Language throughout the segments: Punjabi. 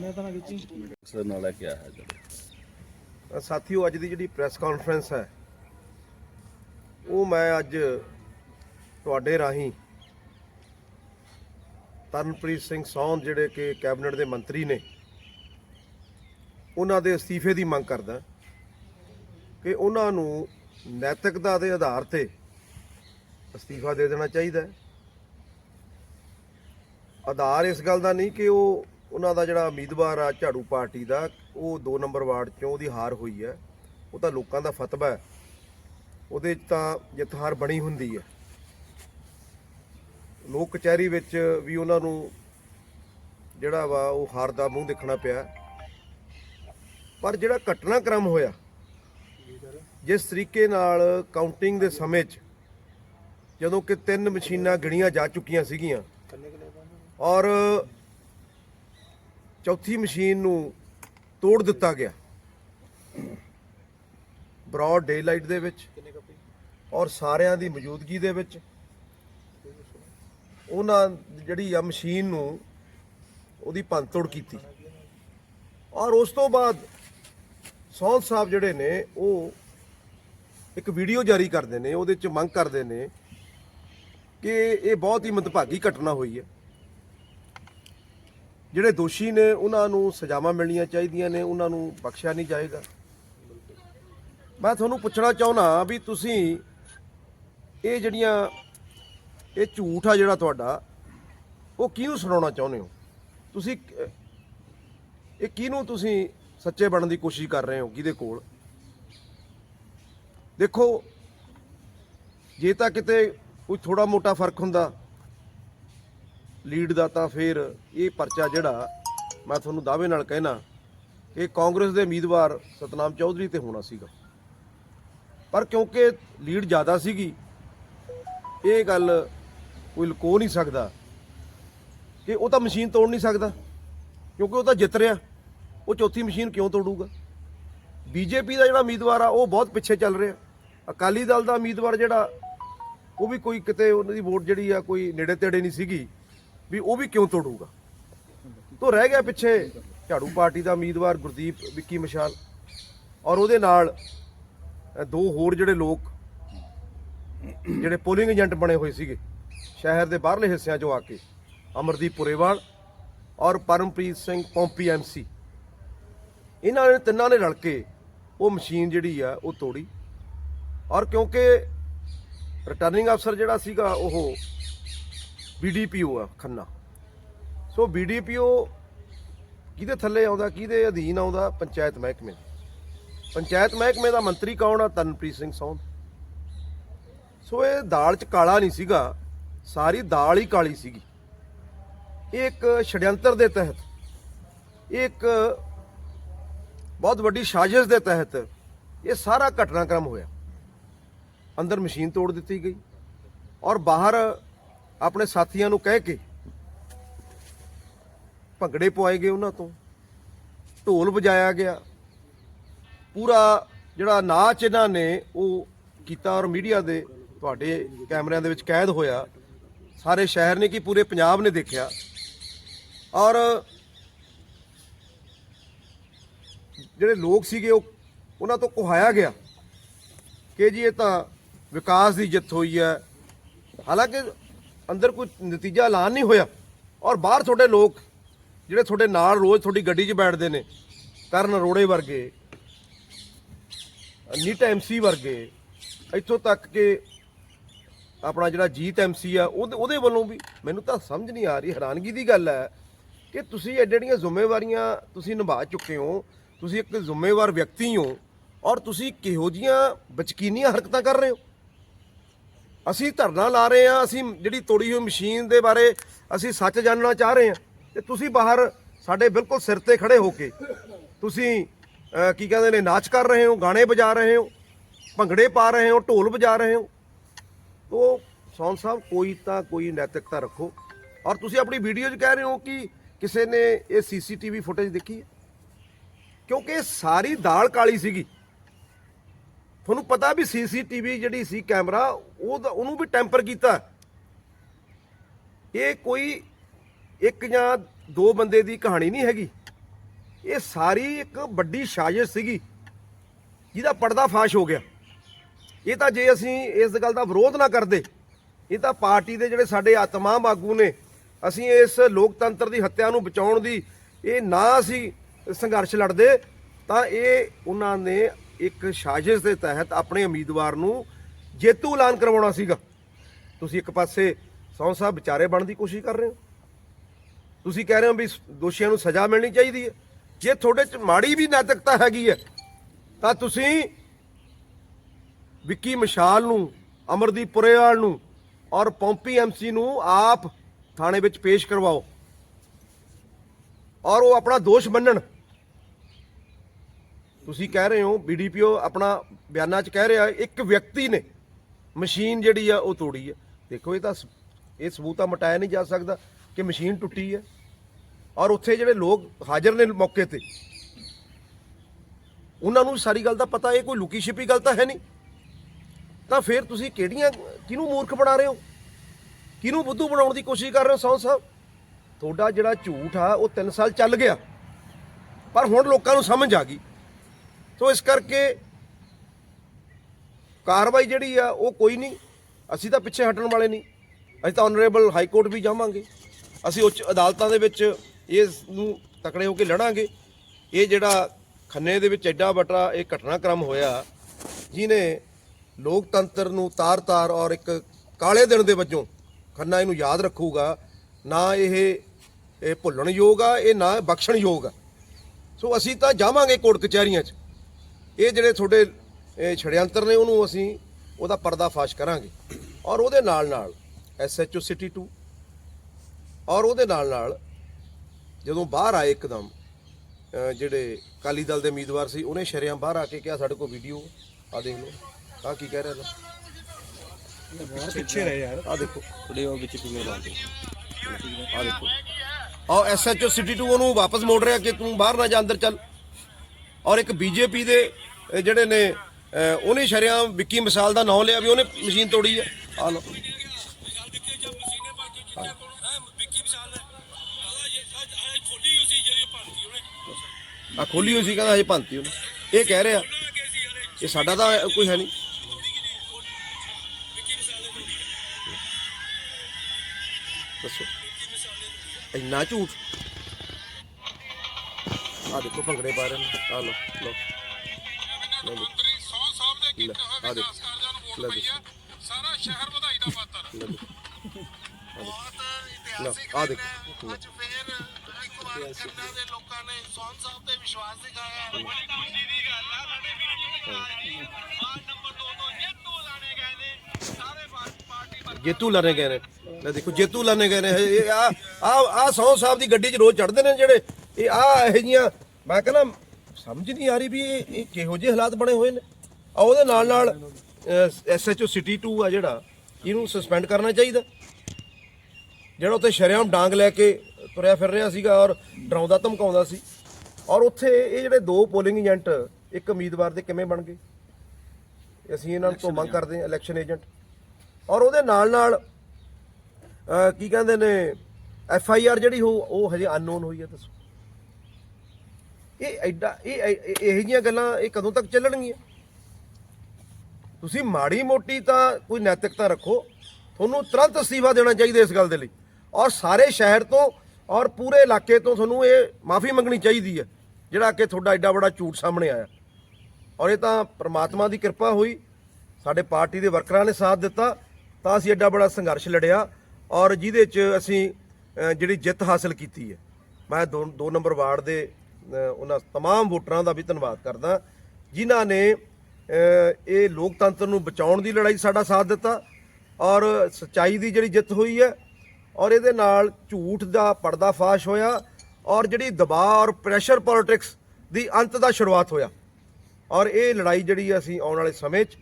ਦੋਨੇ ਤਾਂ ਨਾ ਖਿੱਚੀ ਸਰ ਨਾਲ ਲੈ ਕੇ ਆਇਆ ਹੈ ਜਦੋਂ। ਸਾਥੀਓ ਅੱਜ ਦੀ ਜਿਹੜੀ ਪ੍ਰੈਸ ਕਾਨਫਰੰਸ ਹੈ ਉਹ ਮੈਂ ਅੱਜ ਤੁਹਾਡੇ ਰਾਹੀਂ ਤਰਨਪ੍ਰੀਤ ਸਿੰਘ ਸੌਂਦ ਜਿਹੜੇ ਕਿ ਕੈਬਨਿਟ ਦੇ ਮੰਤਰੀ ਨੇ ਉਹਨਾਂ ਦੇ ਅਸਤੀਫੇ ਦੀ ਮੰਗ ਕਰਦਾ ਕਿ ਉਹਨਾਂ ਨੂੰ ਨੈਤਿਕਤਾ ਦੇ ਆਧਾਰ ਤੇ ਅਸਤੀਫਾ ਦੇ ਦੇਣਾ ਚਾਹੀਦਾ ਹੈ। ਆਧਾਰ ਇਸ ਗੱਲ ਦਾ ਨਹੀਂ ਕਿ ਉਹ ਉਹਨਾਂ ਦਾ ਜਿਹੜਾ ਉਮੀਦਵਾਰ ਆ ਝਾੜੂ ਪਾਰਟੀ ਦਾ, ਉਹ 2 ਨੰਬਰ ਵਾਰਡ ਚੋਂ ਉਹਦੀ ਹਾਰ ਹੋਈ ਹੈ। ਉਹ ਤਾਂ ਲੋਕਾਂ ਦਾ ਫਤਵਾ ਹੈ। ਉਹਦੇ ਤਾਂ ਜਿੱਤ ਹਾਰ ਬਣੀ ਹੁੰਦੀ ਹੈ। ਲੋਕ ਕਚਹਿਰੀ ਵਿੱਚ ਵੀ ਉਹਨਾਂ ਨੂੰ ਜਿਹੜਾ ਵਾ ਉਹ ਹਾਰ ਦਾ ਮੂੰਹ ਦੇਖਣਾ ਪਿਆ ਪਰ ਜਿਹੜਾ ਘਟਨਾਕ੍ਰਮ ਹੋਇਆ, ਜਿਸ ਤਰੀਕੇ ਨਾਲ ਕਾਊਂਟਿੰਗ ਦੇ ਸਮੇਂ 'ਚ ਜਦੋਂ ਕਿ ਤਿੰਨ ਮਸ਼ੀਨਾਂ ਗਿਣੀਆਂ ਜਾ ਚੁੱਕੀਆਂ ਸੀਗੀਆਂ, ਔਰ ਚੌਥੀ ਮਸ਼ੀਨ ਨੂੰ ਤੋੜ ਦਿੱਤਾ ਗਿਆ। ਬ੍ਰੌਡ ਡੇਲਾਈਟ ਦੇ ਵਿੱਚ ਔਰ ਸਾਰਿਆਂ ਦੀ ਮੌਜੂਦਗੀ ਦੇ ਵਿੱਚ ਉਹਨਾਂ ਜਿਹੜੀ ਆ ਮਸ਼ੀਨ ਨੂੰ ਉਹਦੀ ਭੰਨਤੋੜ ਕੀਤੀ। ਔਰ ਉਸ ਤੋਂ ਬਾਅਦ ਸੌਂਦ ਸਾਹਿਬ ਜਿਹੜੇ ਨੇ ਉਹ ਇੱਕ ਵੀਡੀਓ ਜਾਰੀ ਕਰਦੇ ਨੇ ਉਹਦੇ ਚ ਮੰਗ ਕਰਦੇ ਨੇ ਕਿ ਇਹ ਬਹੁਤ ਹੀ ਮੰਦਭਾਗੀ ਘਟਨਾ ਹੋਈ ਹੈ। ਜਿਹੜੇ ਦੋਸ਼ੀ ਨੇ, ਉਹਨਾਂ ਨੂੰ ਸਜ਼ਾਵਾਂ ਮਿਲਣੀਆਂ ਚਾਹੀਦੀਆਂ ਨੇ, ਉਹਨਾਂ ਨੂੰ ਬਖਸ਼ਿਆ ਨਹੀਂ ਜਾਏਗਾ। ਮੈਂ ਤੁਹਾਨੂੰ ਪੁੱਛਣਾ ਚਾਹੁੰਦਾ ਵੀ ਤੁਸੀਂ ਇਹ ਜਿਹੜੀਆਂ, ਇਹ ਝੂਠ ਆ ਜਿਹੜਾ ਤੁਹਾਡਾ, ਉਹ ਕਿਹਨੂੰ ਸੁਣਾਉਣਾ ਚਾਹੁੰਦੇ ਹੋ? ਤੁਸੀਂ, ਇਹ ਕਿਹਨੂੰ ਤੁਸੀਂ ਸੱਚੇ ਬਣਨ ਦੀ ਕੋਸ਼ਿਸ਼ ਕਰ ਰਹੇ ਹੋ ਕਿਹਦੇ ਕੋਲ? ਦੇਖੋ, ਜੇ ਤਾਂ ਕਿਤੇ ਕੋਈ ਥੋੜਾ ਮੋਟਾ ਫ਼ਰਕ ਹੁੰਦਾ ਲੀਡ ਦਾ ਤਾਂ ਫਿਰ ਇਹ ਪਰਚਾ ਜਿਹੜਾ ਮੈਂ ਤੁਹਾਨੂੰ ਦਾਅਵੇ ਨਾਲ ਕਹਿਣਾ ਕਿ ਕਾਂਗਰਸ ਦੇ ਉਮੀਦਵਾਰ ਸਤਨਾਮ ਚੌਧਰੀ ਤੇ ਹੋਣਾ ਸੀਗਾ। ਪਰ ਕਿਉਂਕਿ ਲੀਡ ਜ਼ਿਆਦਾ ਸੀਗੀ, ਇਹ ਗੱਲ ਕੋਈ ਲੁਕੋ ਨਹੀਂ ਸਕਦਾ ਕਿ ਉਹ ਤਾਂ ਮਸ਼ੀਨ ਤੋੜ ਨਹੀਂ ਸਕਦਾ, ਕਿਉਂਕਿ ਉਹ ਤਾਂ ਜਿੱਤ ਰਿਹਾ। ਉਹ ਚੌਥੀ ਮਸ਼ੀਨ ਕਿਉਂ ਤੋੜੂਗਾ? ਬੀਜੇਪੀ ਦਾ ਜਿਹੜਾ ਉਮੀਦਵਾਰ ਆ, ਉਹ ਬਹੁਤ ਪਿੱਛੇ ਚੱਲ ਰਿਹਾ। ਅਕਾਲੀ ਦਲ ਦਾ ਉਮੀਦਵਾਰ ਜਿਹੜਾ, ਉਹ ਵੀ ਕੋਈ ਕਿਤੇ ਉਹਨਾਂ ਦੀ ਵੋਟ ਜਿਹੜੀ ਆ, ਕੋਈ ਨੇੜੇ ਤੇੜੇ ਨਹੀਂ ਸੀਗੀ। ਵੀ ਉਹ ਵੀ ਕਿਉਂ ਤੋੜੂਗਾ? ਤੋਂ ਰਹਿ ਗਿਆ ਪਿੱਛੇ ਝਾੜੂ ਪਾਰਟੀ ਦਾ ਉਮੀਦਵਾਰ ਗੁਰਦੀਪ ਵਿੱਕੀ ਮਸ਼ਾਲ ਔਰ ਉਹਦੇ ਨਾਲ ਦੋ ਹੋਰ ਜਿਹੜੇ ਲੋਕ, ਜਿਹੜੇ ਪੋਲਿੰਗ ਏਜੰਟ ਬਣੇ ਹੋਏ ਸੀਗੇ, ਸ਼ਹਿਰ ਦੇ ਬਾਹਰਲੇ ਹਿੱਸਿਆਂ 'ਚੋਂ ਆ ਕੇ, ਅਮਰਦੀਪ ਪੁਰੇਵਾਲ ਔਰ ਪਰਮਪ੍ਰੀਤ ਸਿੰਘ ਪੌਂਪੀ ਐਮਸੀ ਇਹਨਾਂ ਨੇ ਤਿੰਨਾਂ ਨੇ ਰਲ ਕੇ ਉਹ ਮਸ਼ੀਨ ਜਿਹੜੀ ਆ, ਉਹ ਤੋੜੀ ਔਰ ਕਿਉਂਕਿ ਰਿਟਰਨਿੰਗ ਅਫਸਰ ਜਿਹੜਾ ਸੀਗਾ, ਉਹ ਬੀਡੀਪੀਓ ਆ, ਖੰਨਾ। ਸੋ ਬੀਡੀਪੀਓ ਕਿਹਦੇ ਥੱਲੇ ਆਉਂਦਾ, ਕਿਹਦੇ ਅਧੀਨ ਆਉਂਦਾ? ਪੰਚਾਇਤ ਮਹਿਕਮੇ ਪੰਚਾਇਤ ਮਹਿਕਮੇ ਦਾ ਮੰਤਰੀ ਕੌਣ ਆ? ਤਨਪ੍ਰੀਤ ਸਿੰਘ ਸੌਂਦ। ਸੋ ਇਹ ਦਾਲ ਚ ਕਾਲਾ ਨਹੀਂ ਸੀਗਾ। ਸਾਰੀ ਦਾਲ ਹੀ ਕਾਲੀ ਸੀਗੀ। ਇਹ ਇੱਕ ਛੜਯੰਤਰ ਦੇ ਤਹਿਤ, ਇਹ ਇੱਕ ਬਹੁਤ ਵੱਡੀ ਸਾਜ਼ਿਸ਼ ਦੇ ਤਹਿਤ ਇਹ ਸਾਰਾ ਘਟਨਾਕ੍ਰਮ ਹੋਇਆ। ਅੰਦਰ ਮਸ਼ੀਨ ਤੋੜ ਦਿੱਤੀ ਗਈ ਔਰ ਬਾਹਰ ਆਪਣੇ ਸਾਥੀਆਂ ਨੂੰ ਕਹਿ ਕੇ ਭੰਗੜੇ ਪਵਾਏ ਗਏ ਉਹਨਾਂ ਤੋਂ। ਢੋਲ ਵਜਾਇਆ ਗਿਆ। ਪੂਰਾ ਜਿਹੜਾ ਨਾਚ ਇਹਨਾਂ ਨੇ ਉਹ ਕੀਤਾ ਔਰ ਮੀਡੀਆ ਦੇ ਤੁਹਾਡੇ ਕੈਮਰਿਆਂ ਦੇ ਵਿੱਚ ਕੈਦ ਹੋਇਆ। ਸਾਰੇ ਸ਼ਹਿਰ ਨੇ ਕੀ ਪੂਰੇ ਪੰਜਾਬ ਨੇ ਦੇਖਿਆ। ਔਰ ਜਿਹੜੇ ਲੋਕ ਸੀਗੇ ਉਹ ਉਹਨਾਂ ਤੋਂ ਕੁਹਾਇਆ ਗਿਆ ਕਿ ਜੀ ਇਹ ਤਾਂ ਵਿਕਾਸ ਦੀ ਜਿੱਤ ਹੋਈ ਹੈ। ਹਾਲਾਂਕਿ ਅੰਦਰ ਕੋਈ ਨਤੀਜਾ ਐਲਾਨ ਨਹੀਂ ਹੋਇਆ। ਔਰ ਬਾਹਰ ਤੁਹਾਡੇ ਲੋਕ, ਜਿਹੜੇ ਤੁਹਾਡੇ ਨਾਲ ਰੋਜ਼ ਤੁਹਾਡੀ ਗੱਡੀ 'ਚ ਬੈਠਦੇ ਨੇ ਕਰਨ ਅਰੋੜੇ ਵਰਗੇ ਨੀਟ ਐਮਸੀ ਵਰਗੇ, ਇੱਥੋਂ ਤੱਕ ਕਿ ਆਪਣਾ ਜਿਹੜਾ ਜੀਤ ਐਮਸੀ ਆ, ਉਹਦੇ ਵੱਲੋਂ ਵੀ ਮੈਨੂੰ ਤਾਂ ਸਮਝ ਨਹੀਂ ਆ ਰਹੀ, ਹੈਰਾਨਗੀ ਦੀ ਗੱਲ ਹੈ ਕਿ ਤੁਸੀਂ ਐਡੀਆਂ ਜ਼ਿੰਮੇਵਾਰੀਆਂ ਤੁਸੀਂ ਨਿਭਾ ਚੁੱਕੇ ਹੋ, ਤੁਸੀਂ ਇੱਕ ਜ਼ਿੰਮੇਵਾਰ ਵਿਅਕਤੀ ਹੋ, ਔਰ ਤੁਸੀਂ ਕਿਹੋ ਜੀਆਂ ਬਚਕੀਨੀਆਂ ਹਰਕਤਾਂ ਕਰ ਰਹੇ ਹੋ। ਅਸੀਂ ਧਰਨਾ ਲਾ ਰਹੇ ਹਾਂ, ਅਸੀਂ ਜਿਹੜੀ ਤੋੜੀ ਹੋਈ ਮਸ਼ੀਨ ਦੇ ਬਾਰੇ ਅਸੀਂ ਸੱਚ ਜਾਣਨਾ ਚਾਹ ਰਹੇ ਹਾਂ। ਤੇ ਤੁਸੀਂ ਬਾਹਰ ਸਾਡੇ ਬਿਲਕੁਲ ਸਿਰ ਤੇ ਖੜੇ ਹੋ ਕੇ ਤੁਸੀਂ ਕੀ ਕਹਿੰਦੇ ਨੇ, ਨਾਚ ਕਰ ਰਹੇ ਹੋ, ਗਾਣੇ ਵਜਾ ਰਹੇ ਹੋ, ਭੰਗੜੇ ਪਾ ਰਹੇ ਹੋ, ਢੋਲ ਵਜਾ ਰਹੇ ਹੋ। ਤੋ ਸੌਨ ਸਾਹਿਬ, ਕੋਈ ਤਾਂ ਕੋਈ ਨੈਤਿਕਤਾ ਰੱਖੋ। ਔਰ ਤੁਸੀਂ ਆਪਣੀ ਵੀਡੀਓ 'ਚ ਕਹਿ ਰਹੇ ਹੋ ਕਿ ਕਿਸੇ ਨੇ ਇਹ ਸੀਸੀਟੀਵੀ ਫੁਟੇਜ ਦੇਖੀ ਹੈ? ਕਿਉਂਕਿ ਸਾਰੀ ਦਾਲ ਕਾਲੀ ਸੀਗੀ। ਤੁਹਾਨੂੰ ਪਤਾ ਵੀ ਸੀਸੀਟੀਵੀ ਜਿਹੜੀ ਸੀ ਕੈਮਰਾ ਉਹ ਉਹਨੂੰ ਵੀ ਟੈਂਪਰ ਕੀਤਾ। ਇਹ ਕੋਈ ਇੱਕ ਜਾਂ ਦੋ ਬੰਦੇ ਦੀ ਕਹਾਣੀ ਨਹੀਂ ਹੈਗੀ। ਇਹ ਸਾਰੀ ਇੱਕ ਵੱਡੀ ਸਾਜ਼ਿਸ਼ ਸੀਗੀ, ਜਿਹਦਾ ਪਰਦਾ ਫਾਸ਼ ਹੋ ਗਿਆ। ਇਹ ਤਾਂ ਜੇ ਅਸੀਂ ਇਸ ਗੱਲ ਦਾ ਵਿਰੋਧ ਨਾ ਕਰਦੇ, ਇਹ ਤਾਂ ਪਾਰਟੀ ਦੇ ਜਿਹੜੇ ਸਾਡੇ ਆ ਤਮਾਮ ਆਗੂ ਨੇ, ਅਸੀਂ ਇਸ ਲੋਕਤੰਤਰ ਦੀ ਹੱਤਿਆ ਨੂੰ ਬਚਾਉਣ ਦੀ, ਇਹ ਨਾ ਅਸੀਂ ਸੰਘਰਸ਼ ਲੜਦੇ, ਤਾਂ ਇਹ ਉਹਨਾਂ ਨੇ ਇੱਕ ਸਾਜ਼ਿਸ਼ ਦੇ ਤਹਿਤ ਆਪਣੇ ਉਮੀਦਵਾਰ ਨੂੰ ਜੇਤੂ ਐਲਾਨ ਕਰਵਾਉਣਾ ਸੀਗਾ। ਤੁਸੀਂ ਇੱਕ ਪਾਸੇ ਸੌਂ ਸਾਹਿਬ ਵਿਚਾਰੇ ਬਣਨ ਦੀ ਕੋਸ਼ਿਸ਼ ਕਰ ਰਹੇ ਹੋ। ਤੁਸੀਂ ਕਹਿ ਰਹੇ ਹੋ ਵੀ ਦੋਸ਼ੀਆਂ ਨੂੰ ਸਜ਼ਾ ਮਿਲਣੀ ਚਾਹੀਦੀ ਹੈ। ਜੇ ਤੁਹਾਡੇ ਚ ਮਾੜੀ ਵੀ ਨੈਤਿਕਤਾ ਹੈਗੀ ਹੈ, ਤਾਂ ਤੁਸੀਂ ਵਿੱਕੀ ਮਸ਼ਾਲ ਨੂੰ, ਅਮਰਦੀਪ ਪੁਰੇਵਾਲ ਨੂੰ ਔਰ ਪੌਂਪੀ ਐਮਸੀ ਨੂੰ ਆਪ ਥਾਣੇ ਵਿੱਚ ਪੇਸ਼ ਕਰਵਾਓ। ਔਰ ਉਹ ਆਪਣਾ ਦੋਸ਼ ਮੰਨਣ। ਤੁਸੀਂ ਕਹਿ ਰਹੇ ਹੋ ਬੀਡੀਪੀਓ ਆਪਣਾ ਬਿਆਨਾਂ 'ਚ ਕਹਿ ਰਿਹਾ, ਇੱਕ ਵਿਅਕਤੀ ਨੇ ਮਸ਼ੀਨ ਜਿਹੜੀ ਆ, ਉਹ ਤੋੜੀ ਹੈ ਦੇਖੋ, ਇਹ ਤਾਂ ਸ- ਇਹ ਸਬੂਤ ਤਾਂ ਮਟਾਇਆ ਨਹੀਂ ਜਾ ਸਕਦਾ ਕਿ ਮਸ਼ੀਨ ਟੁੱਟੀ ਹੈ ਔਰ ਉੱਥੇ ਜਿਹੜੇ ਲੋਕ ਹਾਜ਼ਰ ਨੇ ਮੌਕੇ ਤੇ, ਉਹਨਾਂ ਨੂੰ ਸਾਰੀ ਗੱਲ ਦਾ ਪਤਾ, ਇਹ ਕੋਈ ਲੁਕੀ ਛਿਪੀ ਗੱਲ ਤਾਂ ਹੈ ਨਹੀਂ। ਤਾਂ ਫਿਰ ਤੁਸੀਂ ਕਿਹੜੀਆਂ, ਕਿਹਨੂੰ ਮੂਰਖ ਬਣਾ ਰਹੇ ਹੋ? ਕਿਹਨੂੰ ਬੁੱਧੂ ਬਣਾਉਣ ਦੀ ਕੋਸ਼ਿਸ਼ ਕਰ ਰਹੇ ਹੋ, ਸੌ ਸਾਹਿਬ? ਤੁਹਾਡਾ ਜਿਹੜਾ ਝੂਠ ਆ, ਉਹ 3 ਸਾਲ ਚੱਲ ਗਿਆ। ਪਰ ਹੁਣ ਲੋਕਾਂ ਨੂੰ ਸਮਝ ਆ ਗਈ। ਸੋ ਇਸ ਕਰਕੇ ਕਾਰਵਾਈ ਜਿਹੜੀ ਆ, ਉਹ ਕੋਈ ਨਹੀਂ। ਅਸੀਂ ਤਾਂ ਪਿੱਛੇ ਹਟਣ ਵਾਲੇ ਨਹੀਂ। ਅਸੀਂ ਤਾਂ ਆਨਰੇਬਲ ਹਾਈ ਕੋਰਟ ਵੀ ਜਾਵਾਂਗੇ। ਅਸੀਂ ਉੱਚ ਅਦਾਲਤਾਂ ਦੇ ਵਿੱਚ ਇਸ ਨੂੰ ਤਕੜੇ ਹੋ ਕੇ ਲੜਾਂਗੇ। ਇਹ ਜਿਹੜਾ ਖੰਨੇ ਦੇ ਵਿੱਚ ਐਡਾ ਵੱਡਾ ਇਹ ਘਟਨਾਕ੍ਰਮ ਹੋਇਆ ਜਿਨੇ ਲੋਕਤੰਤਰ ਨੂੰ ਤਾਰ-ਤਾਰ ਔਰ ਇੱਕ ਕਾਲੇ ਦਿਨ ਦੇ ਵਜੋਂ ਖੰਨਾ ਇਹਨੂੰ ਯਾਦ ਰੱਖੂਗਾ। ਨਾ ਇਹ ਇਹ ਭੁੱਲਣ ਯੋਗ ਆ, ਇਹ ਨਾ ਬਖਸ਼ਣ ਯੋਗ ਆ। ਸੋ ਅਸੀਂ ਤਾਂ ਜਾਵਾਂਗੇ ਕੋਰਟ ਕਚਹਿਰੀਆਂ 'ਚ। ਇਹ ਜਿਹੜੇ ਤੁਹਾਡੇ ਇਹ ਛੜਯੰਤਰ ਨੇ ਉਹਨੂੰ ਅਸੀਂ ਉਹਦਾ ਪਰਦਾ ਫਾਸ਼ ਕਰਾਂਗੇ। ਔਰ ਉਹਦੇ ਨਾਲ ਨਾਲ ਐਸਐਚਓ ਸਿਟੀ 2 ਔਰ ਉਹਦੇ ਨਾਲ ਨਾਲ ਜਦੋਂ ਬਾਹਰ ਆਏ ਇੱਕਦਮ ਜਿਹੜੇ ਕਾਲੀ ਦਲ ਦੇ ਉਮੀਦਵਾਰ ਸੀ ਉਹਨੇ ਸ਼ਰਿਆਂ ਬਾਹਰ ਆ ਕੇ ਕਿਹਾ ਸਾਡੇ ਕੋਲ ਵੀਡੀਓ ਆ ਦੇਖ ਲਓ। ਆ ਕੀ ਕਹਿ ਰਿਹਾ ਨਾ ਪਿੱਛੇ ਰਹੇ ਯਾਰ। ਆ ਦੇਖੋ। ਥੋੜੀ ਉਹ ਵਿੱਚ ਕਿਵੇਂ ਲਾਉਂਦੇ ਆ ਦੇਖੋ। ਆਹ ਐਸਐਚਓ ਸਿਟੀ 2 ਉਹਨੂੰ ਵਾਪਸ ਮੋੜ ਰਿਹਾ ਕਿ ਤੂੰ ਬਾਹਰ ਨਾ ਜਾ ਅੰਦਰ ਚੱਲ। ਔਰ ਇੱਕ ਬੀਜੇਪੀ ਦੇ ਇਹ ਜਿਹੜੇ ਨੇ ਉਹਨੇ ਸ਼ਰਿਆਂ ਵਿੱਕੀ ਮਿਸਾਲ ਦਾ ਨਾਮ ਲਿਆ ਵੀ ਉਹਨੇ ਮਸ਼ੀਨ ਤੋੜੀ ਹੈ। ਆ ਲਓ। ਆ ਖੋਲੀ ਹੋਈ ਸੀ, ਕਹਿੰਦਾ ਹਜੇ ਭੰਤੀ ਉਹਨੇ। ਇਹ ਕਹਿ ਰਿਹਾ, ਇਹ ਸਾਡਾ ਤਾਂ ਕੋਈ ਹੈ ਨਹੀਂ। ਦੱਸੋ। ਇੰਨਾ ਝੂਠ? ਆ ਦੇਖੋ ਭੰਗੜੇ ਪਾ ਰਹੇ ਨੇ। ਆ ਲੋ ਲੋ ਲੋ ਲੋ ਲੈ, ਆ ਦੇਖ। ਲੈ ਦੇਖੋ। ਸਾਰਾ ਸ਼ਹਿਰ ਵਧਾਈ ਦਾ ਪਾਤਰ। ਲੈ ਦੇਖੋ। ਲੋ ਆ ਦੇਖੋ। ਅੱਜ ਫੇਰ ਇੱਕ ਵਾਰ ਖੰਨਾ ਦੇ ਲੋਕਾਂ ਨੇ ਸੌਨ ਸਾਹਿਬ ਤੇ ਵਿਸ਼ਵਾਸ ਦਿਖਾਇਆ। ਬੜੀ ਖੁਸ਼ੀ ਦੀ ਗੱਲ ਆ। ਸਾਡੇ ਵੀਰ ਵਾਰਡ ਨੰਬਰ 2 ਤੋਂ ਜੇਤੂ ਲਾਣੇ ਗਏ ਨੇ। ਸਾਰੇ ਪਾ- ਪਾਰਟੀ ਵਰਕਰ ਜੇਤੂ ਲਾਣੇ ਗਏ ਨੇ। ਲੈ ਦੇਖੋ ਜੇਤੂ ਲਾਣੇ ਗਏ ਨੇ। ਇਹ ਆ ਆ ਆ ਸੌ ਸਾਹਿਬ ਦੀ ਗੱਡੀ 'ਚ ਰੋਜ਼ ਚੜਦੇ ਨੇ ਜਿਹੜੇ। ਇਹ ਆ ਇਹ ਜੀਆਂ ਮੈਂ ਕਹਿੰਦਾ ਸਮਝ ਨਹੀਂ ਆ ਰਹੀ ਵੀ ਇਹ ਇਹ ਕਿਹੋ ਜਿਹੇ ਹਾਲਾਤ ਬਣੇ ਹੋਏ ਨੇ। ਆ ਉਹਦੇ ਨਾਲ ਨਾਲ ਐਸਐਚਓ ਸਿਟੀ 2 ਆ ਜਿਹੜਾ ਇਹਨੂੰ ਸਸਪੈਂਡ ਕਰਨਾ ਚਾਹੀਦਾ। ਜਿਹੜਾ ਉੱਥੇ ਸ਼ਰੇਆਮ ਡਾਂਗ ਲੈ ਕੇ ਤੁਰਿਆ ਫਿਰ ਰਿਹਾ ਸੀਗਾ ਔਰ ਡਰਾਉਂਦਾ ਧਮਕਾਉਂਦਾ ਸੀ। ਔਰ ਉੱਥੇ ਇਹ ਜਿਹੜੇ ਦੋ ਪੋਲਿੰਗ ਏਜੰਟ ਇੱਕ ਉਮੀਦਵਾਰ ਦੇ ਕਿਵੇਂ ਬਣ ਗਏ? ਅਸੀਂ ਇਹਨਾਂ ਤੋਂ ਮੰਗ ਕਰਦੇ ਹਾਂ ਇਲੈਕਸ਼ਨ ਏਜੰਟ ਔਰ ਉਹਦੇ ਨਾਲ ਨਾਲ ਕੀ ਕਹਿੰਦੇ ਨੇ ਐਫ ਆਈ ਆਰ ਜਿਹੜੀ ਉਹ ਉਹ ਹਜੇ ਅਨਨੋਨ ਹੋਈ ਹੈ ਦੱਸੋ। ਇਹ ਐਡਾ, ਇਹ ਇਹ- ਇਹੋ ਜਿਹੀਆਂ ਗੱਲਾਂ ਇਹ ਕਦੋਂ ਤੱਕ ਚੱਲਣਗੀਆਂ? ਤੁਸੀਂ ਮਾੜੀ ਮੋਟੀ ਤਾਂ ਕੋਈ ਨੈਤਿਕਤਾ ਰੱਖੋ, ਤੁਹਾਨੂੰ ਤੁਰੰਤ ਅਸਤੀਫਾ ਦੇਣਾ ਚਾਹੀਦਾ ਇਸ ਗੱਲ ਦੇ ਲਈ। ਔਰ ਸਾਰੇ ਸ਼ਹਿਰ ਤੋਂ ਔਰ ਪੂਰੇ ਇਲਾਕੇ ਤੋਂ ਤੁਹਾਨੂੰ ਇਹ ਮਾਫੀ ਮੰਗਣੀ ਚਾਹੀਦੀ ਹੈ, ਜਿਹੜਾ ਕਿ ਤੁਹਾਡਾ ਐਡਾ ਬੜਾ ਝੂਠ ਸਾਹਮਣੇ ਆਇਆ। ਔਰ ਇਹ ਤਾਂ ਪ੍ਰਮਾਤਮਾ ਦੀ ਕਿਰਪਾ ਹੋਈ, ਸਾਡੇ ਪਾਰਟੀ ਦੇ ਵਰਕਰਾਂ ਨੇ ਸਾਥ ਦਿੱਤਾ, ਤਾਂ ਅਸੀਂ ਐਡਾ ਬੜਾ ਸੰਘਰਸ਼ ਲੜਿਆ ਔਰ ਜਿਹਦੇ 'ਚ ਅਸੀਂ ਜਿਹੜੀ ਜਿੱਤ ਹਾਸਲ ਕੀਤੀ ਹੈ। ਮੈਂ ਦੋ ਦੋ ਨੰਬਰ ਵਾਰਡ ਦੇ ਉਹਨਾਂ तमाम ਵੋਟਰਾਂ ਦਾ ਵੀ ਧੰਨਵਾਦ ਕਰਦਾ ਜਿਨ੍ਹਾਂ ਨੇ ਅ, ਇਹ ਲੋਕਤੰਤਰ ਨੂੰ ਬਚਾਉਣ ਦੀ ਲੜਾਈ 'ਚ ਸਾਡਾ ਸਾਥ ਦਿੱਤਾ ਔਰ ਸਚਾਈ ਦੀ ਜਿਹੜੀ ਜਿੱਤ ਹੋਈ ਹੈ ਔਰ ਇਹਦੇ ਨਾਲ ਝੂਠ ਦਾ ਪਰਦਾਫਾਸ਼ ਹੋਇਆ ਔਰ ਜਿਹੜੀ ਦਬਾਅ ਔਰ ਪ੍ਰੈਸ਼ਰ ਪੋਲਿਟਿਕਸ ਦੀ ਅੰਤ ਦਾ ਸ਼ੁਰੂਆਤ ਹੋਇਆ ਔਰ ਇਹ ਲੜਾਈ ਜਿਹੜੀ ਅਸੀਂ ਆਉਣ ਵਾਲੇ ਸਮੇਂ 'ਚ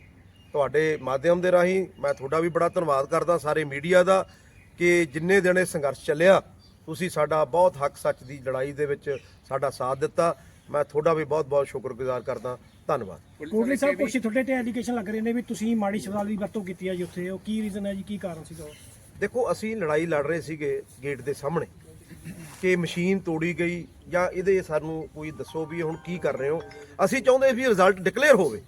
ਤੁਹਾਡੇ ਮਾਧਿਅਮ ਦੇ ਰਾਹੀਂ ਮੈਂ ਤੁਹਾਡਾ ਵੀ ਬੜਾ ਧੰਨਵਾਦ ਕਰਦਾ ਸਾਰੇ ਮੀਡੀਆ ਦਾ ਕਿ ਜਿੰਨੇ ਦਿਨ ਇਹ ਸੰਘਰਸ਼ ਚੱਲਿਆ ਤੁਸੀਂ ਸਾਡਾ ਬਹੁਤ ਹੱਕ ਸੱਚ ਦੀ ਲੜਾਈ ਦੇ ਵਿੱਚ ਸਾਡਾ ਸਾਥ ਦਿੱਤਾ। ਮੈਂ ਤੁਹਾਡਾ ਵੀ ਬਹੁਤ-ਬਹੁਤ ਸ਼ੁਕਰਗੁਜ਼ਾਰ ਕਰਦਾ। ਧੰਨਵਾਦ। ਕੋਟਲੀ ਸਾਹਿਬ ਕੁਛ ਤੁਹਾਡੇ ਤੇ ਐਲੀਗੇਸ਼ਨ ਲੱਗ ਰਹੇ ਨੇ ਵੀ ਤੁਸੀਂ ਮਾੜੀ ਸ਼ਬਦਾਵਲੀ ਦੀ ਵਰਤੋਂ ਕੀਤੀ ਹੈ ਜੀ ਉੱਥੇ। ਉਹ ਕੀ ਰੀਜ਼ਨ ਹੈ ਜੀ? ਕੀ ਕਾਰਨ ਸੀਗਾ ਉਹ? ਦੇਖੋ ਅਸੀਂ ਲੜਾਈ ਲੜ ਰਹੇ ਸੀਗੇ ਗੇਟ ਦੇ ਸਾਹਮਣੇ। ਕਿ ਮਸ਼ੀਨ ਤੋੜੀ ਗਈ ਜਾਂ ਇਹਦੇ ਸਾਨੂੰ ਕੋਈ ਦੱਸੋ ਵੀ ਹੁਣ ਕੀ ਕਰ ਰਹੇ ਹੋ। ਅਸੀਂ ਚਾਹੁੰਦੇ ਵੀ ਰਿਜ਼ਲਟ ਡਿਕਲੇਅਰ ਹੋਵੇ।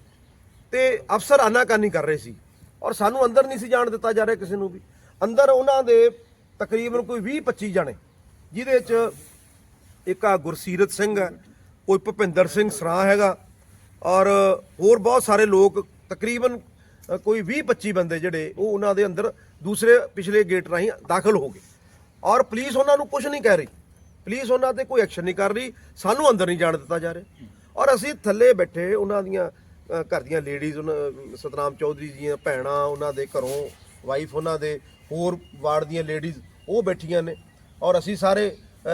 ਤੇ ਅਫਸਰ ਆਨਾਕਾਨੀ ਕਰ ਰਹੇ ਸੀ। ਔਰ ਸਾਨੂੰ ਅੰਦਰ ਨਹੀਂ ਸੀ ਜਾਣ ਦਿੱਤਾ ਜਾ ਰਿਹਾ ਕਿਸੇ ਨੂੰ ਵੀ। ਅੰਦਰ ਉਹਨਾਂ ਦੇ ਤਕਰੀਬਨ ਕੋਈ 20 25 ਜਾਣੇ ਜਿਹਦੇ ਚ ਇੱਕ ਆ ਗੁਰਸੀਰਤ ਸਿੰਘ ਹੈ, ਕੋਈ ਭੁਪਿੰਦਰ ਸਿੰਘ ਸਰਾਂ ਹੈਗਾ, ਔਰ ਹੋਰ ਬਹੁਤ ਸਾਰੇ ਲੋਕ, ਤਕਰੀਬਨ ਕੋਈ 20 25 ਬੰਦੇ ਜਿਹੜੇ, ਉਹ ਉਹਨਾਂ ਦੇ ਅੰਦਰ ਦੂਸਰੇ ਪਿਛਲੇ ਗੇਟ ਰਾਹੀਂ ਦਾਖਲ ਹੋ ਗਏ। ਔਰ ਪੁਲਿਸ ਉਹਨਾਂ ਨੂੰ ਕੁਝ ਨਹੀਂ ਕਹਿ ਰਹੀ। ਪੁਲਿਸ ਉਹਨਾਂ ਤੇ ਕੋਈ ਐਕਸ਼ਨ ਨਹੀਂ ਕਰ ਰਹੀ, ਸਾਨੂੰ ਅੰਦਰ ਨਹੀਂ ਜਾਣ ਦਿੱਤਾ ਜਾ ਰਿਹਾ। ਔਰ ਅਸੀਂ ਥੱਲੇ ਬੈਠੇ ਉਹਨਾਂ ਦੀਆਂ ਘਰ ਦੀਆਂ ਲੇਡੀਜ਼ ਉਹਨਾਂ, ਸਤਨਾਮ ਚੌਧਰੀ ਦੀਆਂ ਭੈਣਾਂ, ਉਹਨਾਂ ਦੇ ਘਰੋਂ ਵਾਈਫ ਉਹਨਾਂ ਦੇ, ਹੋਰ ਵਾਰਡ ਦੀਆਂ ਲੇਡੀਜ਼ ਉਹ ਬੈਠੀਆਂ ਨੇ। ਔਰ ਅਸੀਂ ਸਾਰੇ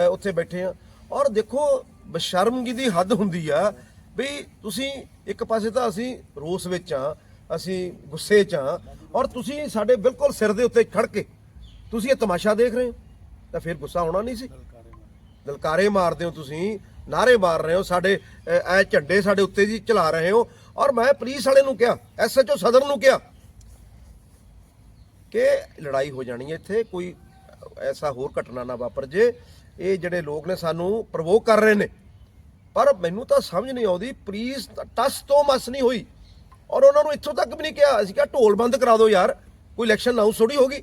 ਉੱਥੇ ਬੈਠੇ ਆ ਔਰ ਦੇਖੋ, ਬਸ਼ਰਮਗੀ ਦੀ ਹੱਦ ਹੁੰਦੀ ਆ ਵੀ ਤੁਸੀਂ ਇੱਕ ਪਾਸੇ ਤਾਂ ਅਸੀਂ ਰੋਸ ਵਿੱਚ ਆ, ਅਸੀਂ ਗੁੱਸੇ 'ਚ ਆ, ਔਰ ਤੁਸੀਂ ਸਾਡੇ ਬਿਲਕੁਲ ਸਿਰ ਦੇ ਉੱਤੇ ਖੜ ਕੇ ਤੁਸੀਂ ਇਹ ਤਮਾਸ਼ਾ ਦੇਖ ਰਹੇ ਹੋ, ਤਾਂ ਫਿਰ ਗੁੱਸਾ ਹੋਣਾ ਨਹੀਂ ਸੀ। ਲਲਕਾਰੇ ਮਾਰਦੇ ਹੋ ਤੁਸੀਂ, ਨਾਰੇ ਮਾਰ ਰਹੇ ਹੋ, ਸਾਡੇ ਐ ਝੰਡੇ ਸਾਡੇ ਉੱਤੇ ਜੀ ਚਲਾ ਰਹੇ ਹੋ, ਔਰ ਮੈਂ ਪੁਲਿਸ ਵਾਲੇ ਨੂੰ ਕਿਹਾ ਐਸਐਚਓ ਸਦਰ ਨੂੰ ਕਿਹਾ ਕਿ ਲੜਾਈ ਹੋ ਜਾਣੀ ਹੈ ਇੱਥੇ, ਕੋਈ ਐਸਾ ਹੋਰ ਘਟਨਾ ਨਾ ਵਾਪਰ ਜੇ। ਇਹ ਜਿਹੜੇ ਲੋਕ ਨੇ ਸਾਨੂੰ ਪ੍ਰਵੋਕ ਕਰ ਰਹੇ ਨੇ। ਪਰ ਮੈਨੂੰ ਤਾਂ ਸਮਝ ਨਹੀਂ ਆਉਂਦੀ ਪੁਲਿਸ ਤਾਂ ਟਸ ਤੋਂ ਮਸ ਨਹੀਂ ਹੋਈ। ਔਰ ਉਹਨਾਂ ਨੂੰ ਇੱਥੋਂ ਤੱਕ ਵੀ ਨਹੀਂ ਕਿਹਾ। ਅਸੀਂ ਕਿਹਾ ਢੋਲ ਬੰਦ ਕਰਾ ਦਿਓ ਯਾਰ ਕੋਈ ਇਲੈਕਸ਼ਨ ਅਨਾਉਂਸ ਥੋੜੀ ਹੋਗੀ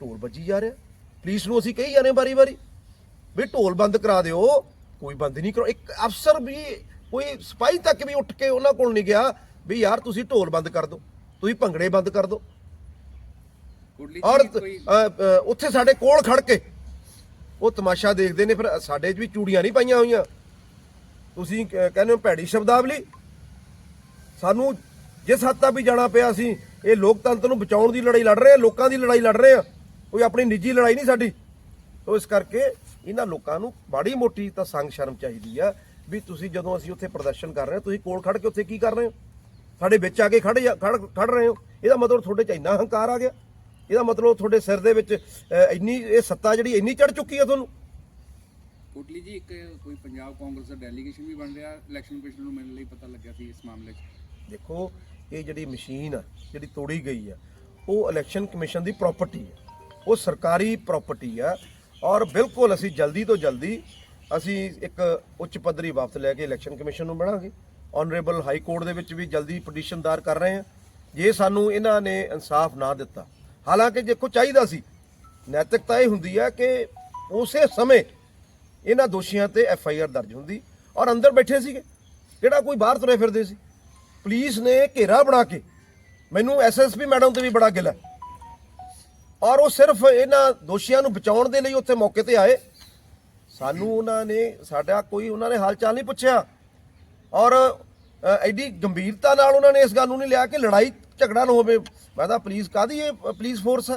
ਢੋਲ ਵੱਜੀ ਜਾ ਰਿਹਾ। ਪੁਲਿਸ ਨੂੰ ਅਸੀਂ ਕਹੀ ਜਾਂਦੇ ਵਾਰੀ-ਵਾਰੀ ਵੀ ਢੋਲ ਬੰਦ ਕਰਾ ਦਿਓ ਕੋਈ ਬੰਦ ਨਹੀਂ ਕਰੋ। ਇੱਕ ਅਫਸਰ ਵੀ ਕੋਈ ਸਿਪਾਹੀ ਤੱਕ ਵੀ ਉੱਠ ਕੇ ਉਹਨਾਂ ਕੋਲ ਨਹੀਂ ਗਿਆ ਵੀ ਯਾਰ ਤੁਸੀਂ ਢੋਲ ਬੰਦ ਕਰ ਦਿਓ ਤੁਸੀਂ ਭੰਗੜੇ ਬੰਦ ਕਰ ਦਿਓ। ਔਰ ਉੱਥੇ ਸਾਡੇ ਕੋਲ ਖੜ ਕੇ ਉਹ ਤਮਾਸ਼ਾ ਦੇਖਦੇ ਨੇ, ਫਿਰ ਸਾਡੇ 'ਚ ਵੀ ਚੂੜੀਆਂ ਨਹੀਂ ਪਾਈਆਂ ਹੋਈਆਂ। ਤੁਸੀਂ ਕਹਿੰਦੇ ਹੋ ਭੈੜੀ ਸ਼ਬਦਾਵਲੀ। ਸਾਨੂੰ ਜਿਸ ਹੱਦ ਤੱਕ ਵੀ ਜਾਣਾ ਪਿਆ ਸੀ, ਇਹ ਲੋਕਤੰਤਰ ਨੂੰ ਬਚਾਉਣ ਦੀ ਲੜਾਈ ਲੜ ਰਹੇ ਆ, ਲੋਕਾਂ ਦੀ ਲੜਾਈ ਲੜ ਰਹੇ ਆ। ਕੋਈ ਆਪਣੀ ਨਿੱਜੀ ਲੜਾਈ ਨਹੀਂ ਸਾਡੀ। ਸੋ ਇਸ ਕਰਕੇ ਇਹਨਾਂ ਲੋਕਾਂ ਨੂੰ ਬਾੜੀ ਮੋਟੀ ਤਾਂ ਸੰਗ ਸ਼ਰਮ ਚਾਹੀਦੀ ਆ, ਵੀ ਤੁਸੀਂ ਜਦੋਂ ਅਸੀਂ ਉੱਥੇ ਪ੍ਰਦਰਸ਼ਨ ਕਰ ਰਹੇ ਹਾਂ ਤੁਸੀਂ ਕੋਲ ਖੜ ਕੇ ਉੱਥੇ ਕੀ ਕਰ ਰਹੇ ਹੋ? ਸਾਡੇ ਵਿੱਚ ਆ ਕੇ ਖੜ ਜਾ- ਖੜ ਖੜ ਰਹੇ ਹੋ। ਇਹਦਾ ਮਤਲਬ ਤੁਹਾਡੇ ਚ ਇੰਨਾ ਹੰਕਾਰ ਆ ਗਿਆ। ਇਹਦਾ ਮਤਲਬ ਤੁਹਾਡੇ ਸਿਰ ਦੇ ਵਿੱਚ ਅ, ਇੰਨੀ ਇਹ ਸੱਤਾ ਜਿਹੜੀ ਇੰਨੀ ਚੜ ਚੁੱਕੀ ਆ ਤੁਹਾਨੂੰ? ਕੁਟਲੀ ਜੀ ਇੱਕ ਕੋਈ ਪੰਜਾਬ ਕਾਂਗਰਸ ਦਾ ਡੈਲੀਗੇਸ਼ਨ ਵੀ ਬਣ ਰਿਹਾ ਇਲੈਕਸ਼ਨ ਕਮਿਸ਼ਨ ਨੂੰ ਮਿਲਣ ਲਈ ਪਤਾ ਲੱਗਿਆ ਸੀ ਇਸ ਮਾਮਲੇ 'ਚ। ਦੇਖੋ ਇਹ ਜਿਹੜੀ ਮਸ਼ੀਨ ਆ ਜਿਹੜੀ ਤੋੜੀ ਗਈ ਆ ਉਹ ਇਲੈਕਸ਼ਨ ਕਮਿਸ਼ਨ ਦੀ ਪ੍ਰਾਪਰਟੀ ਹੈ ਉਹ ਸਰਕਾਰੀ ਪ੍ਰਾਪਰਟੀ ਆ ਔਰ ਬਿਲਕੁਲ ਅਸੀਂ ਜਲਦੀ ਤੋਂ ਜਲਦੀ ਅਸੀਂ ਇੱਕ ਉੱਚ ਪੱਧਰੀ ਵਾਪਸ ਲੈ ਕੇ ਇਲੈਕਸ਼ਨ ਕਮਿਸ਼ਨ ਨੂੰ ਬਣਾਂਗੇ ਆਨਰੇਬਲ ਹਾਈ ਕੋਰਟ ਦੇ ਵਿੱਚ ਵੀ ਜਲਦੀ ਪਟੀਸ਼ਨ ਦਾਇਰ ਕਰ ਰਹੇ ਹਾਂ ਜੇ ਸਾਨੂੰ ਇਹਨਾਂ ਨੇ ਇਨਸਾਫ ਨਾ ਦਿੱਤਾ ਹਾਲਾਂਕਿ ਦੇਖੋ ਚਾਹੀਦਾ ਸੀ। ਨੈਤਿਕਤਾ ਇਹ ਹੁੰਦੀ ਆ ਕਿ ਉਸੇ ਸਮੇਂ ਇਹਨਾਂ ਦੋਸ਼ੀਆਂ ਤੇ ਐਫ ਆਈ ਆਰ ਦਰਜ ਹੁੰਦੀ ਔਰ ਅੰਦਰ ਬੈਠੇ ਸੀਗੇ। ਕਿਹੜਾ ਕੋਈ ਬਾਹਰ ਤੁਰੇ ਫਿਰਦੇ ਸੀ। ਪੁਲਿਸ ਨੇ ਘੇਰਾ ਬਣਾ ਕੇ ਮੈਨੂੰ ਐਸਐਸਪੀ ਮੈਡਮ ਤੇ ਵੀ ਬੜਾ ਗਿਲਾ। ਹੈ। ਔਰ ਉਹ ਸਿਰਫ ਇਹਨਾਂ ਦੋਸ਼ੀਆਂ ਨੂੰ ਬਚਾਉਣ ਦੇ ਲਈ ਉੱਥੇ ਮੌਕੇ ਤੇ ਆਏ। ਸਾਨੂੰ ਉਹਨਾਂ ਨੇ, ਸਾਡਾ ਕੋਈ ਉਹਨਾਂ ਨੇ ਹਾਲ ਚਾਲ ਨਹੀਂ ਪੁੱਛਿਆ। ਔਰ ਐਡੀ ਗੰਭੀਰਤਾ ਨਾਲ ਉਹਨਾਂ ਨੇ ਇਸ ਗੱਲ ਨੂੰ ਨਹੀਂ ਲਿਆ ਕਿ ਲੜਾਈ ਝਗੜਾ ਨਾ ਹੋਵੇ। ਮੈਂ ਤਾਂ ਪੁਲਿਸ ਕਾਦੀ ਇਹ ਪੁਲਿਸ ਫੋਰਸ?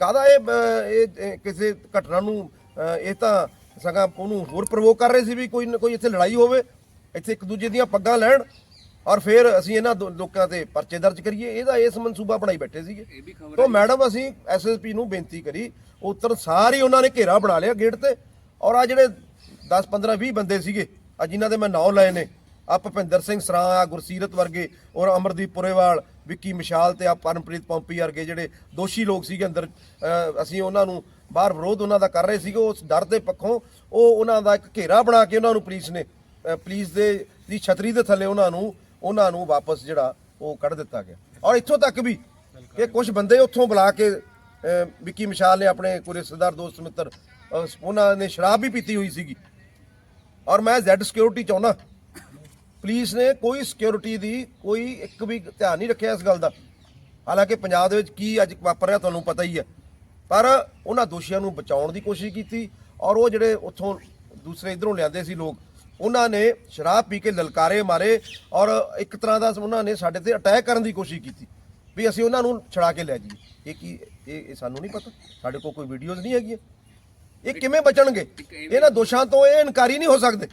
ਕਾਦਾ ਇਹ ਕਿਸੇ ਘਟਨਾ ਨੂੰ ਇਹ ਤਾਂ ਸਗਾ ਉਹਨੂੰ ਹੋਰ ਪ੍ਰਵੋਕ ਕਰ ਰਹੇ ਸੀ ਵੀ ਕੋਈ ਕੋਈ ਇੱਥੇ ਲੜਾਈ ਹੋਵੇ ਇੱਥੇ ਇੱਕ ਦੂਜੇ ਦੀਆਂ ਪੱਗਾਂ ਲੈਣ ਔਰ ਫਿਰ ਅਸੀਂ ਇਹਨਾਂ ਲੋਕਾਂ ਤੇ ਪਰਚੇ ਦਰਜ ਕਰੀਏ। ਇਹਦਾ ਇਸ ਮਨਸੂਬਾ ਬਣਾਈ ਬੈਠੇ ਸੀਗੇ। ਤੋਂ ਮੈਡਮ ਅਸੀਂ ਐਸਐਸਪੀ ਨੂੰ ਬੇਨਤੀ ਕਰੀ ਉਤਰ ਸਾਰੇ ਉਹਨਾਂ ਨੇ ਘੇਰਾ ਬਣਾ ਲਿਆ ਗੇਟ ਤੇ ਔਰ ਆ ਜਿਹੜੇ 10 15 20 ਬੰਦੇ ਸੀਗੇ ਆ ਜਿਨ੍ਹਾਂ ਦੇ ਮੈਂ ਨਾਂ ਲਏ ਨੇ ਆ ਭਪਿੰਦਰ ਸਿੰਘ ਸਰਾਂ ਆ ਗੁਰਸੀਰਤ ਵਰਗੇ ਔਰ ਅਮਰਦੀਪ ਪੁਰੇਵਾਲ ਵਿੱਕੀ ਮਿਸ਼ਾਲ ਤੇ ਆ ਪਰਮਪ੍ਰੀਤ ਪੰਪੀ ਵਰਗੇ ਜਿਹੜੇ ਦੋਸ਼ੀ ਲੋਕ ਸੀਗੇ ਅੰਦਰ ਅਸੀਂ ਉਹਨਾਂ ਨੂੰ ਬਾਹਰ ਵਿਰੋਧ ਉਹਨਾਂ ਦਾ ਕਰ ਰਹੇ ਸੀਗੇ ਉਸ ਡਰ ਦੇ ਪੱਖੋਂ ਉਹ ਉਹਨਾਂ ਦਾ ਇੱਕ ਘੇਰਾ ਬਣਾ ਕੇ ਉਹਨਾਂ ਨੂੰ ਪੁਲਿਸ ਨੇ ਅ, ਪੁਲਿਸ ਦੇ ਦੀ ਛਤਰੀ ਦੇ ਥੱਲੇ ਉਹਨਾਂ ਨੂੰ ਉਹਨਾਂ ਨੂੰ ਵਾਪਸ ਜਿਹੜਾ ਉਹ ਕੱਢ ਦਿੱਤਾ ਗਿਆ। ਔਰ ਇੱਥੋਂ ਤੱਕ ਵੀ ਕਿ ਕੁਝ ਬੰਦੇ ਉੱਥੋਂ ਬੁਲਾ ਕੇ ਵਿੱਕੀ ਮਿਸ਼ਾਲ ਨੇ ਆਪਣੇ ਕੋਈ ਰਿਸ਼ਤੇਦਾਰ ਦੋਸਤ ਮਿੱਤਰ ਉਹਨਾਂ ਨੇ ਸ਼ਰਾਬ ਵੀ ਪੀਤੀ ਹੋਈ ਸੀਗੀ। ਔਰ ਮੈਂ ਜ਼ੈਡ ਸਿਕਿਉਰਿਟੀ ਚਾਹੁੰਦਾ ਪੁਲਿਸ ਨੇ ਕੋਈ ਸਿਕਿਉਰਿਟੀ ਦੀ ਕੋਈ ਇੱਕ ਵੀ ਧਿਆਨ ਨਹੀਂ ਰੱਖਿਆ ਇਸ ਗੱਲ ਦਾ। ਹਾਲਾਂਕਿ ਪੰਜਾਬ ਦੇ ਵਿੱਚ ਕੀ ਅੱਜ ਵਾਪਰ ਰਿਹਾ ਤੁਹਾਨੂੰ ਪਤਾ ਹੀ ਹੈ। ਪਰ ਉਹਨਾਂ ਦੋਸ਼ੀਆਂ ਨੂੰ ਬਚਾਉਣ ਦੀ ਕੋਸ਼ਿਸ਼ ਕੀਤੀ ਔਰ ਉਹ ਜਿਹੜੇ ਉੱਥੋਂ ਦੂਸਰੇ ਇਧਰੋਂ ਲਿਆਂਦੇ ਸੀ ਲੋਕ, ਉਹਨਾਂ ਨੇ ਸ਼ਰਾਬ ਪੀ ਕੇ ਲਲਕਾਰੇ ਮਾਰੇ ਔਰ ਇੱਕ ਤਰ੍ਹਾਂ ਦਾ ਉਹਨਾਂ ਨੇ ਸਾਡੇ ਤੇ ਅਟੈਕ ਕਰਨ ਦੀ ਕੋਸ਼ਿਸ਼ ਕੀਤੀ ਵੀ ਅਸੀਂ ਉਹਨਾਂ ਨੂੰ ਛੜਾ ਕੇ ਲੈ ਜਾਈਏ। ਇਹ ਕੀ, ਇਹ ਇਹ ਸਾਨੂੰ ਨਹੀਂ ਪਤਾ। ਸਾਡੇ ਕੋਲ ਕੋਈ ਵੀਡੀਓਜ਼ ਨਹੀਂ ਹੈਗੀਆਂ। ਇਹ ਕਿਵੇਂ ਬਚਣਗੇ? ਇਹਨਾਂ ਦੋਸ਼ਾਂ ਤੋਂ ਇਹ ਇਨਕਾਰੀ ਨਹੀਂ ਹੋ ਸਕਦੇ।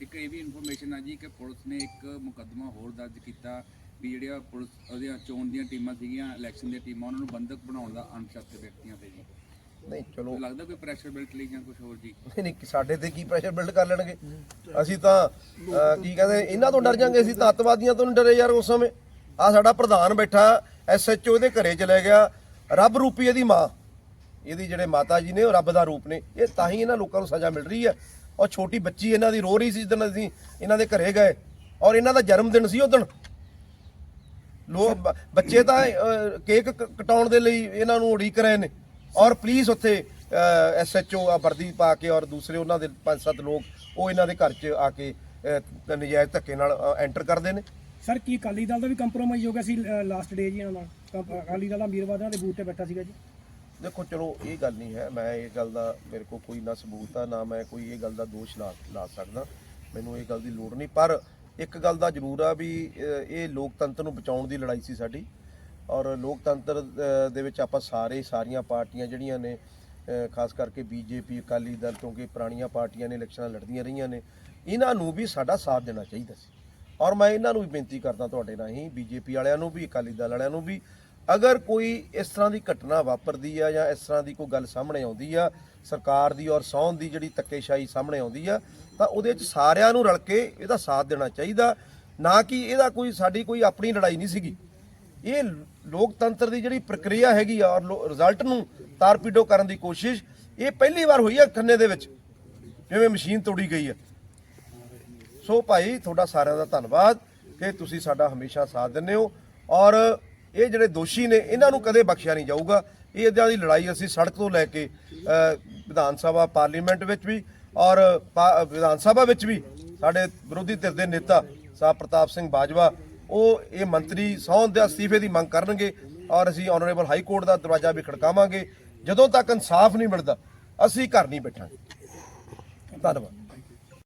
ਇੱਕ ਇਹ ਵੀ ਇਨਫੋਰਮੇਸ਼ਨ ਆ ਜੀ ਕਿ ਪੁਲਿਸ ਨੇ ਇੱਕ ਮੁਕੱਦਮਾ ਹੋਰ ਦਰਜ ਕੀਤਾ ਵੀ ਜਿਹੜੀਆਂ ਪੁਲਿਸ ਉਹਦੀਆਂ ਚੋਣ ਦੀਆਂ ਟੀਮਾਂ ਸੀਗੀਆਂ ਇਲੈਕਸ਼ਨ ਦੀਆਂ ਟੀਮਾਂ ਉਹਨਾਂ ਨੂੰ ਬੰਦਕ ਬਣਾਉਣ ਦਾ ਅਣਪਛਾਤੇ ਵਿਅਕਤੀਆਂ ਤੇ ਜੀ। ਨਹੀਂ ਚਲੋ। ਲੱਗਦਾ ਕੋਈ ਪ੍ਰੈਸ਼ਰ ਬਿਲਟ ਲਈ ਜਾਂ ਕੁਝ ਹੋਰ ਜੀ? ਨਹੀਂ ਨਹੀਂ ਸਾਡੇ ਤੇ ਕੀ ਪ੍ਰੈਸ਼ਰ ਬਿਲਡ ਕਰ ਲੈਣਗੇ? ਅਸੀਂ ਤਾਂ ਕੀ ਕਹਿੰਦੇ ਇਹਨਾਂ ਤੋਂ ਡਰ ਜਾਾਂਗੇ ਅਸੀਂ ਤਾਂ ਅੱਤਵਾਦੀਆਂ ਤੋਂ ਡਰੇ ਯਾਰ ਉਸ ਸਮੇਂ। ਆ ਸਾਡਾ ਪ੍ਰਧਾਨ ਬੈਠਾ ਐਸਐਚਓ ਇਹਦੇ ਘਰੇ ਚਲੇ ਗਿਆ ਰੱਬ ਰੂਪੀ ਇਹਦੀ ਮਾਂ। ਇਹਦੀ ਜਿਹੜੇ ਮਾਤਾ ਜੀ ਨੇ ਉਹ ਰੱਬ ਦਾ ਰੂਪ ਨੇ। ਇਹ ਤਾਂ ਹੀ ਇਹਨਾਂ ਲੋਕਾਂ ਨੂੰ ਸਜ਼ਾ ਮਿਲ ਰਹੀ ਹੈ। ਔਰ ਛੋਟੀ ਬੱਚੀ ਇਹਨਾਂ ਦੀ ਰੋ ਰਹੀ ਸੀ ਜਦੋਂ ਅਸੀਂ ਇਹਨਾਂ ਦੇ ਘਰੇ ਗਏ ਔਰ ਇਹਨਾਂ ਦਾ ਜਨਮ ਦਿਨ ਸੀ ਉਦੋਂ ਲੋਕ ਬੱਚੇ ਤਾਂ ਕੇਕ ਕਟਾਉਣ ਦੇ ਲਈ ਇਹਨਾਂ ਨੂੰ ਉਡੀਕ ਰਹੇ ਨੇ ਔਰ ਪੁਲਿਸ ਉੱਥੇ ਐਸਐਚਓ ਆ ਵਰਦੀ ਪਾ ਕੇ ਔਰ ਦੂਸਰੇ ਉਹਨਾਂ ਦੇ ਪੰਜ ਸੱਤ ਲੋਕ ਉਹ ਇਹਨਾਂ ਦੇ ਘਰ 'ਚ ਆ ਕੇ ਨਜਾਇਜ਼ ਧੱਕੇ ਨਾਲ ਐਂਟਰ ਕਰਦੇ ਨੇ। ਸਰ, ਕੀ ਅਕਾਲੀ ਦਲ ਦਾ ਵੀ ਕੰਪਰੋਮਾਈਜ਼ ਹੋ ਗਿਆ ਸੀ ਲਾਸਟ ਡੇ ਜੀ ਇਹਨਾਂ ਦਾ ਅਕਾਲੀ ਦਲ ਦਾ ਅਮੀਰਵਾਦ ਦੇ ਬੂਥ ਤੇ ਬੈਠਾ ਸੀਗਾ ਜੀ। ਦੇਖੋ, ਚਲੋ, ਇਹ ਗੱਲ ਨਹੀਂ ਹੈ। ਮੈਂ ਇਹ ਗੱਲ ਦਾ ਮੇਰੇ ਕੋਲ ਕੋਈ ਨਾ ਸਬੂਤ ਆ, ਨਾ ਮੈਂ ਕੋਈ ਇਹ ਗੱਲ ਦਾ ਦੋਸ਼ ਲਾ ਲਾ ਸਕਦਾ। ਮੈਨੂੰ ਇਹ ਗੱਲ ਦੀ ਲੋੜ ਨਹੀਂ। ਪਰ ਇੱਕ ਗੱਲ ਦਾ ਜ਼ਰੂਰ ਆ ਵੀ ਇਹ ਲੋਕਤੰਤਰ ਨੂੰ ਬਚਾਉਣ ਦੀ ਲੜਾਈ ਸੀ ਸਾਡੀ। ਔਰ ਲੋਕਤੰਤਰ ਦੇ ਵਿੱਚ ਆਪਾਂ ਸਾਰੇ, ਸਾਰੀਆਂ ਪਾਰਟੀਆਂ ਜਿਹੜੀਆਂ ਨੇ ਖਾਸ ਕਰਕੇ ਬੀਜੇਪੀ, ਅਕਾਲੀ ਦਲ, ਕਿਉਂਕਿ ਪੁਰਾਣੀਆਂ ਪਾਰਟੀਆਂ ਨੇ ਇਲੈਕਸ਼ਨਾਂ ਲੜਦੀਆਂ ਰਹੀਆਂ ਨੇ, ਇਹਨਾਂ ਨੂੰ ਵੀ ਸਾਡਾ ਸਾਥ ਦੇਣਾ ਚਾਹੀਦਾ ਸੀ। ਔਰ ਮੈਂ ਇਹਨਾਂ ਨੂੰ ਵੀ ਬੇਨਤੀ ਕਰਦਾ ਤੁਹਾਡੇ ਰਾਹੀਂ, ਬੀਜੇਪੀ ਵਾਲਿਆਂ ਨੂੰ ਵੀ, ਅਕਾਲੀ ਦਲ ਵਾਲਿਆਂ ਨੂੰ ਵੀ ਅਗਰ ਕੋਈ ਇਸ ਤਰ੍ਹਾਂ ਦੀ ਘਟਨਾ ਵਾਪਰਦੀ ਆ ਜਾਂ ਇਸ ਤਰ੍ਹਾਂ ਦੀ ਕੋਈ ਗੱਲ ਸਾਹਮਣੇ ਆਉਂਦੀ ਆ, ਸਰਕਾਰ ਦੀ ਔਰ ਸੌਣ ਦੀ ਜਿਹੜੀ ਧੱਕੇਸ਼ਾਹੀ ਸਾਹਮਣੇ ਆਉਂਦੀ ਆ, ਤਾਂ ਉਹਦੇ ਵਿੱਚ ਸਾਰਿਆਂ ਨੂੰ ਰਲ ਕੇ ਇਹਦਾ ਸਾਥ ਦੇਣਾ ਚਾਹੀਦਾ। ਨਾ ਕਿ ਇਹਦਾ ਕੋਈ, ਸਾਡੀ ਕੋਈ ਆਪਣੀ ਲੜਾਈ ਨਹੀਂ ਸੀਗੀ। ਇਹ ਲੋਕਤੰਤਰ ਦੀ ਜਿਹੜੀ ਪ੍ਰਕਿਰਿਆ ਹੈਗੀ ਆ ਔਰ ਰਿਜ਼ਲਟ ਨੂੰ ਤਾਰਪੀਡੋ ਕਰਨ ਦੀ ਕੋਸ਼ਿਸ਼, ਇਹ ਪਹਿਲੀ ਵਾਰ ਹੋਈ ਆ ਖੰਨੇ ਦੇ ਵਿੱਚ, ਜਿਵੇਂ ਮਸ਼ੀਨ ਤੋੜੀ ਗਈ ਆ। ਸੋ ਭਾਈ, ਤੁਹਾਡਾ ਸਾਰਿਆਂ ਦਾ ਧੰਨਵਾਦ ਕਿ ਤੁਸੀਂ ਸਾਡਾ ਹਮੇਸ਼ਾ ਸਾਥ ਦਿੰਦੇ ਹੋ। ਔਰ ਇਹ ਜਿਹੜੇ ਦੋਸ਼ੀ ਨੇ, ਇਹਨਾਂ ਨੂੰ ਕਦੇ ਬਖਸ਼ਿਆ ਨਹੀਂ ਜਾਊਗਾ। ਇਹ ਇਦਾਂ ਦੀ ਲੜਾਈ ਅਸੀਂ ਸੜਕ ਤੋਂ ਲੈ ਕੇ ਵਿਧਾਨ ਸਭਾ, ਪਾਰਲੀਮੈਂਟ ਵਿੱਚ ਵੀ ਔਰ ਪਾ- ਵਿਧਾਨ ਸਭਾ ਵਿੱਚ ਵੀ ਸਾਡੇ ਵਿਰੋਧੀ ਧਿਰ ਦੇ ਨੇਤਾ ਸਾਹਿਬ ਪ੍ਰਤਾਪ ਸਿੰਘ ਬਾਜਵਾ, ਉਹ ਇਹ ਮੰਤਰੀ ਸਹੁੰ ਦੇ ਅਸਤੀਫੇ ਦੀ ਮੰਗ ਕਰਨਗੇ ਔਰ ਅਸੀਂ ਆਨਰੇਬਲ ਹਾਈ ਕੋਰਟ ਦਾ ਦਰਵਾਜ਼ਾ ਵੀ ਖੜਕਾਵਾਂਗੇ। ਜਦੋਂ ਤੱਕ ਇਨਸਾਫ ਨਹੀਂ ਮਿਲਦਾ, ਅਸੀਂ ਘਰ ਨਹੀਂ ਬੈਠਾਂਗੇ। ਧੰਨਵਾਦ।